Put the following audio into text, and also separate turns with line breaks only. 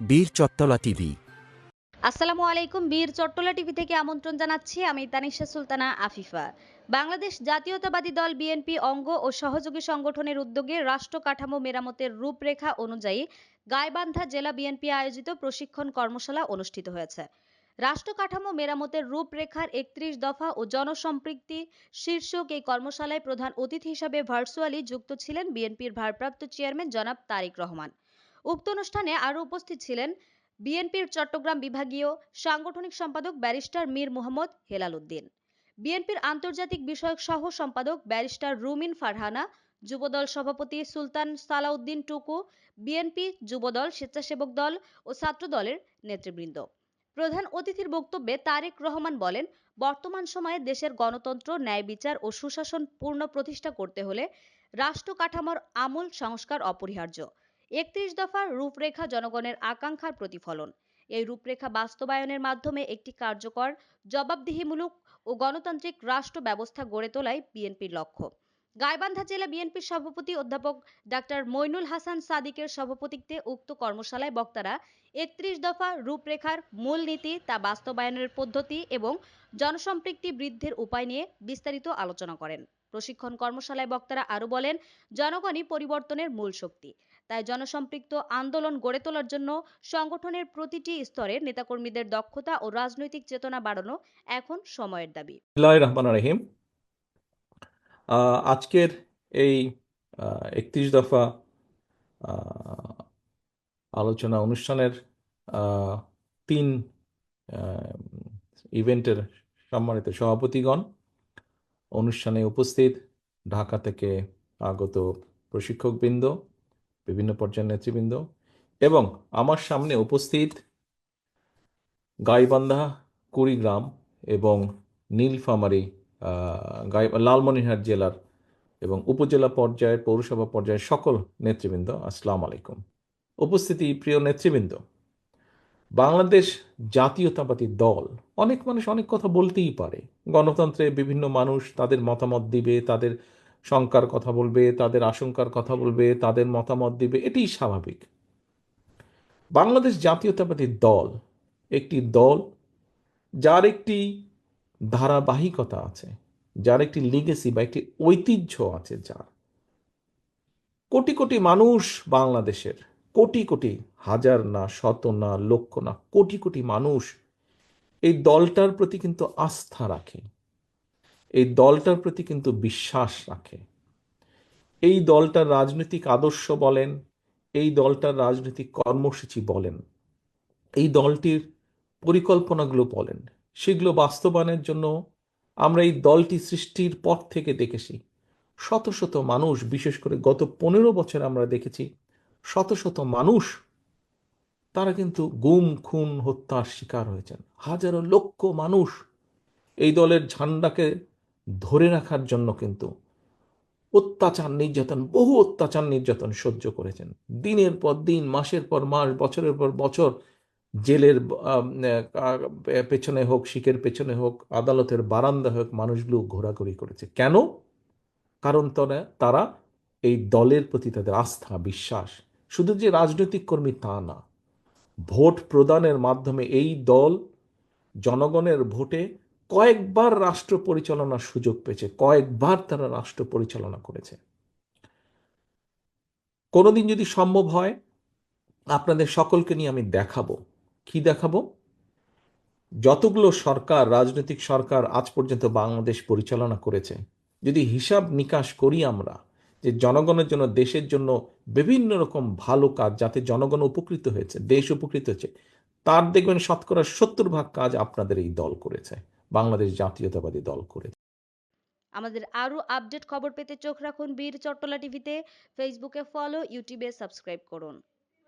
বীর চত্তলা টিভি।
আসসালামু আলাইকুম, বীর চট্টলা টিভি থেকে আমন্ত্রণ জানাচ্ছি। আমি তানিশা সুলতানা আফিফা। বাংলাদেশ জাতীয়তাবাদী দল বিএনপি অঙ্গ ও সহযোগী সংগঠনের উদ্যোগে রাষ্ট্র কাঠামো মেরামতের রূপরেখা অনুযায়ী গাইবান্ধা জেলা বিএনপি আয়োজিত প্রশিক্ষণ কর্মশালা অনুষ্ঠিত হয়েছে। রাষ্ট্র কাঠামো মেরামতের রূপরেখার একত্রিশ দফা ও জনসম্পৃক্তি শীর্ষক এই কর্মশালায় প্রধান অতিথি হিসাবে ভার্চুয়ালি যুক্ত ছিলেন বিএনপির ভারপ্রাপ্ত চেয়ারম্যান জনাব তারিক রহমান। উক্ত অনুষ্ঠানে আরও উপস্থিত ছিলেন বিএনপির চট্টগ্রাম বিভাগীয় সাংগঠনিক সম্পাদক ব্যারিস্টার মীর মোহাম্মদ হেলাল উদ্দিন, বিএনপির আন্তর্জাতিক বিষয়ক সহ সম্পাদক ব্যারিস্টার রুমিন ফারহানা, যুবদল সভাপতি সুলতান সালাউদ্দিন টুকু, বিএনপি যুবদল স্বেচ্ছাসেবক দল ও ছাত্র দলের নেতৃবৃন্দ। প্রধান অতিথির বক্তব্যে তারেক রহমান বলেন, বর্তমান সময়ে দেশের গণতন্ত্র, ন্যায় বিচার ও সুশাসন পূর্ণ প্রতিষ্ঠা করতে হলে রাষ্ট্র কাঠামোর আমূল সংস্কার অপরিহার্য। একত্রিশ দফার রূপরেখা জনগণের আকাঙ্ক্ষার প্রতিফলন। এই রূপরেখা বাস্তবায়নের মাধ্যমে একটি কার্যকর, জবাবদিহিমূলক ও গণতান্ত্রিক রাষ্ট্র ব্যবস্থা গড়ে তোলাই বিএনপির লক্ষ্য। গাইবান্ধা জেলা বিএনপির সভাপতি অধ্যাপক ডাক্তার মইনুল হাসান সাদিকের সভাপতিত্বে উক্ত কর্মশালায় বক্তারা একত্রিশ দফা রূপরেখার মূল নীতি তা বাস্তবায়নের পদ্ধতি এবং জনসম্পৃক্তি বৃদ্ধির উপায় নিয়ে বিস্তারিত আলোচনা করেন। প্রশিক্ষণ কর্মশালায় বক্তারা আরও বলেন, জনগণই পরিবর্তনের মূল শক্তি। তাই জনসম্পৃক্ত আন্দোলন গড়ে তোলার জন্য সংগঠনের প্রতিটি স্তরের নেতাকর্মীদের দক্ষতা ও রাজনৈতিক চেতনা বাড়ানো এখন সময়ের দাবি।
রহিম। আজকের এই একত্রিশ দফা আলোচনা অনুষ্ঠানের তিন ইভেন্টের সম্মানিত সভাপতিগণ অনুষ্ঠানে উপস্থিত ঢাকা থেকে আগত প্রশিক্ষকবৃন্দ, বিভিন্ন পর্যায়ের নেতৃবৃন্দ এবং আমার সামনে উপস্থিত গাইবান্ধা কুড়িগ্রাম এবং নীলফামারী গাই লালমনিরহাট জেলার এবং উপজেলা পর্যায়ের পৌরসভা পর্যায়ের সকল নেতৃবৃন্দ, আসসালামু আলাইকুম। উপস্থিতি, প্রিয় নেতৃবৃন্দ, বাংলাদেশ জাতীয়তাবাদী দল, অনেক মানুষ অনেক কথা বলতেই পারে। গণতন্ত্রে বিভিন্ন মানুষ তাদের মতামত দিবে, তাদের শঙ্কার কথা বলবে, তাদের আশঙ্কার কথা বলবে, তাদের মতামত দিবে এটাই স্বাভাবিক। বাংলাদেশ জাতীয়তাবাদী দল একটি দল যার একটি ধারাবাহিকতা আছে, যার একটি লিগেসি বা একটি ঐতিহ্য আছে যার। কোটি কোটি মানুষ বাংলাদেশের, কোটি কোটি হাজার না, শত না, লক্ষ না, কোটি কোটি মানুষ এই দলটার প্রতি কিন্তু আস্থা রাখে, এই দলটার প্রতি কিন্তু বিশ্বাস রাখে। এই দলটার রাজনৈতিক আদর্শ বলেন, এই দলটার রাজনৈতিক কর্মসূচি বলেন, এই দলটির পরিকল্পনাগুলো বলেন। সেগুলো বাস্তবায়নের জন্য আমরা এই দলটি সৃষ্টির পর থেকে দেখেছি। শত শত মানুষ, বিশেষ করে গত পনেরো বছর আমরা দেখেছি, শত শত মানুষ, তারা কিন্তু গুম, খুন, হত্যার শিকার হয়েছেন। হাজারো লক্ষ মানুষ এই দলের ঝান্ডাকে ধরে রাখার জন্য কিন্তু অত্যাচার নির্যাতন, বহু অত্যাচার নির্যাতন সহ্য করেছেন। দিনের পর দিন, মাসের পর মাস, বছরের পর বছর জেলের পেছনে হোক, শিখের পেছনে হোক, আদালতের বারান্দা হোক মানুষগুলো ঘোরাঘুরি করেছে। কেন? কারণ তারা তারা এই দলের প্রতি তাদের আস্থা, বিশ্বাস। শুধু যে রাজনৈতিক কর্মী তা না, ভোট প্রদানের মাধ্যমে এই দল জনগণের ভোটে কয়েকবার রাষ্ট্র পরিচালনার সুযোগ পেয়েছে, কয়েকবার তারা রাষ্ট্র পরিচালনা করেছে। কোনোদিন যদি সম্ভব হয়, আপনাদের সকলকে নিয়ে আমি দেখাবো। কি দেখাবো? যতগুলো সরকার, রাজনৈতিক সরকার আজ পর্যন্ত বাংলাদেশ পরিচালনা করেছে, যদি হিসাব নিকাশ করি আমরা, যে জনগণের জন্য, দেশের জন্য বিভিন্ন রকম ভালো কাজ, যাতে জনগণ উপকৃত হয়েছে, দেশ উপকৃত হয়েছে, তার দেখবেন শতকরা সত্তর ভাগ কাজ আপনাদের এই দল করেছে, বাংলাদেশ জাতীয়তাবাদী দল করেছে।
আমাদের আরও আপডেট খবর পেতে চোখ রাখুন বীর চট্টলা টিভিতে, ফেসবুকে ফলো, ইউটিউবে সাবস্ক্রাইব করুন।